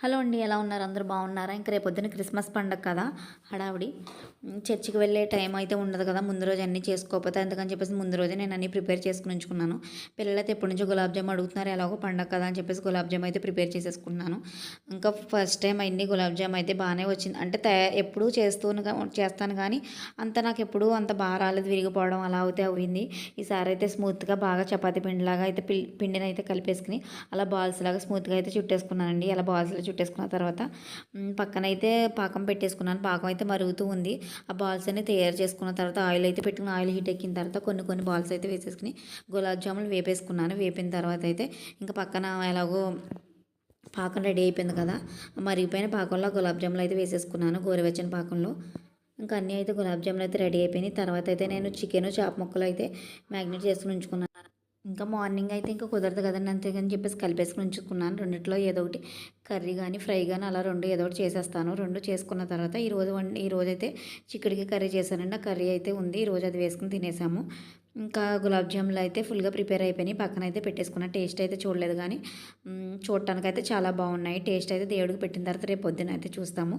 Hello అండి ఎలా ఉన్నారు? అందరూ బాగున్నారా? ఇంకా రేపొద్దున క్రిస్మస్ పండగ కదా హడావిడి. చర్చికి వెళ్ళే టైం అయితే ఉండదు కదా ముందు రోజు అన్నీ చేసుకోకపోతే అందుకని చెప్పేసి ముందు రోజే నేను అన్నీ ప్రిపేర్ చేసుకుని ఉంచుకున్నాను. పిల్లలైతే ఎప్పటి నుంచో గులాబ్ జామ్ అడుగుతున్నారు ఎలాగో పండగ కదా అని చెప్పేసి గులాబ్ జామ్ అయితే ప్రిపేర్ చేసేసుకున్నాను. ఇంకా ఫస్ట్ టైం అన్ని గులాబ్ జామ్ అయితే బాగానే వచ్చింది. అంటే తయా ఎప్పుడూ చేస్తూ చేస్తాను కానీ అంత నాకు ఎప్పుడూ అంత బాగా రాలేదు విరిగిపోవడం అలా అయితే అయింది ఈసారి అయితే స్మూత్గా బాగా చపాతీ పిండిలాగా అయితే పిండిని అయితే కలిపేసుకుని అలా బాల్స్ లాగా స్మూత్గా అయితే చుట్టేసుకున్నానండి. అలా బాల్స్లో చుట్టేసుకున్న తర్వాత పక్కన అయితే పాకం పెట్టేసుకున్నాను. పాకం అయితే మరుగుతూ ఉంది. ఆ బాల్స్ అన్ని తయారు చేసుకున్న తర్వాత ఆయిల్ అయితే పెట్టుకుని ఆయిల్ హీట్ ఎక్కిన తర్వాత కొన్ని కొన్ని బాల్స్ అయితే వేసేసుకుని గులాబ్ జాములు వేపేసుకున్నాను. వేపిన తర్వాత అయితే ఇంకా పక్కన ఎలాగో పాకం రెడీ అయిపోయింది కదా మరిగిపోయిన పాకంలో గులాబ్ జాములు అయితే వేసేసుకున్నాను గోరువెచ్చని పాకంలో. ఇంకా అన్నీ అయితే గులాబ్ జాములు అయితే రెడీ అయిపోయినాయి. తర్వాత అయితే నేను చికెన్ చేప ముక్కలు అయితే మ్యాగ్నేట్ చేసుకుని ఉంచుకున్నాను. ఇంకా మార్నింగ్ అయితే ఇంకా కుదరదు కదండి అంతేగాని చెప్పేసి కలిపేసుకుని ఉంచుకున్నాను. రెండిట్లో ఏదో ఒకటి కర్రీ కానీ ఫ్రై కానీ అలా రెండు ఏదో ఒకటి చేసేస్తాను. రెండు చేసుకున్న తర్వాత ఈరోజు వండి ఈ రోజు అయితే చిక్కుడికి కర్రీ చేశానండి. ఆ కర్రీ అయితే ఉంది. ఈ రోజు అది వేసుకుని తినేసాము. ఇంకా గులాబ్ జాములు అయితే ఫుల్గా ప్రిపేర్ అయిపోయినాయి. పక్కన అయితే పెట్టేసుకున్న టేస్ట్ అయితే చూడలేదు కానీ చూడటానికి అయితే చాలా బాగున్నాయి. టేస్ట్ అయితే దేవుడికి పెట్టిన తర్వాత రేపు పొద్దున అయితే చూస్తాము.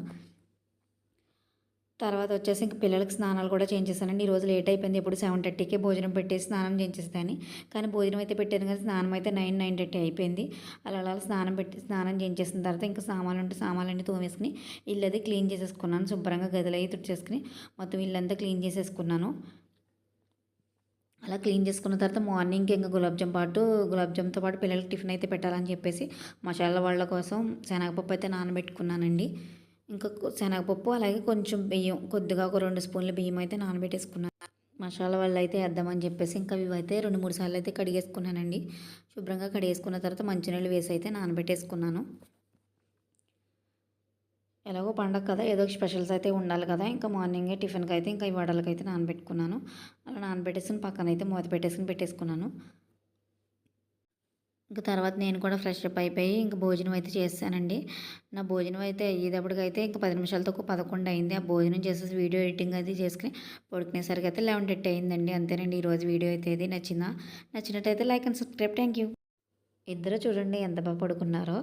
తర్వాత వచ్చేసి ఇంక పిల్లలకి స్నానాలు కూడా చేయించేసానండి ఈరోజు లేట్ అయిపోయింది. ఇప్పుడు సెవెన్ థర్టీకే భోజనం పెట్టేసి స్నానం చేయించేస్తాను కానీ భోజనం అయితే పెట్టాను కానీ స్నానం అయితే నైన్ నైన్ థర్టీ అయిపోయింది. అలా అలా స్నానం పెట్టి స్నానం చేయించేసిన తర్వాత ఇంకా సామాన్లు ఉంటే సామాన్లన్నీ తోమేసుకుని ఇల్లు అది క్లీన్ చేసేసుకున్నాను. శుభ్రంగా గదిలో అయితే తుడిచేసుకుని మొత్తం ఇల్లంతా క్లీన్ చేసేసుకున్నాను. అలా క్లీన్ చేసుకున్న తర్వాత మార్నింగ్కి ఇంకా గులాబ్జామ్ పాటు గులాబ్జామ్తో పాటు పిల్లలకి టిఫిన్ అయితే పెట్టాలని చెప్పేసి మసాలా వాళ్ళ కోసం శనగపప్పు అయితే నానబెట్టుకున్నానండి. ఇంకా శనగపప్పు అలాగే కొంచెం బియ్యం కొద్దిగా ఒక రెండు స్పూన్ల బియ్యం అయితే నానబెట్టేసుకున్నాను మసాలా వాళ్ళు అయితే వేద్దామని చెప్పేసి ఇంకా ఇవి అయితే రెండు మూడు సార్లు అయితే కడిగేసుకున్నానండి. శుభ్రంగా కడిగేసుకున్న తర్వాత మంచినీళ్ళు వేసి అయితే నానబెట్టేసుకున్నాను. ఎలాగో పండగ కదా ఏదో స్పెషల్స్ అయితే ఉండాలి కదా. ఇంకా మార్నింగే టిఫిన్కి అయితే ఇంకా ఈ వడలకి అయితే నానబెట్టుకున్నాను. అలా నానబెట్టేసుకుని పక్కన అయితే మూత పెట్టేసుకుని పెట్టేసుకున్నాను. ఇంకా తర్వాత నేను కూడా ఫ్రెష్ అప్ అయిపోయి ఇంకా భోజనం అయితే చేస్తానండి. నా భోజనం అయితే అయ్యేటప్పటికైతే ఇంకా పది నిమిషాలతో ఒక పదకొండు అయింది. ఆ భోజనం చేసేసి వీడియో ఎడిటింగ్ అది చేసుకుని పడుకునేసరికి అయితే లెవెన్ థర్టీ అయిందండి. అంతేనండి ఈరోజు వీడియో అయితే ఇది నచ్చిందా? నచ్చినట్టయితే like and subscribe. Thank you. ఇద్దరు చూడండి ఎంత బాగా పడుకున్నారో.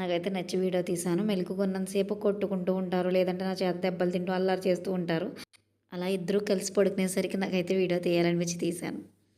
నాకైతే నచ్చి వీడియో తీశాను. మెలుకుకున్నంతసేపు కొట్టుకుంటూ ఉంటారు. లేదంటే నా చేత దెబ్బలు తింటూ అల్లారు చేస్తూ ఉంటారు. అలా ఇద్దరు కలిసి పడుకునేసరికి నాకైతే వీడియో తీయాలనిపించి తీశాను.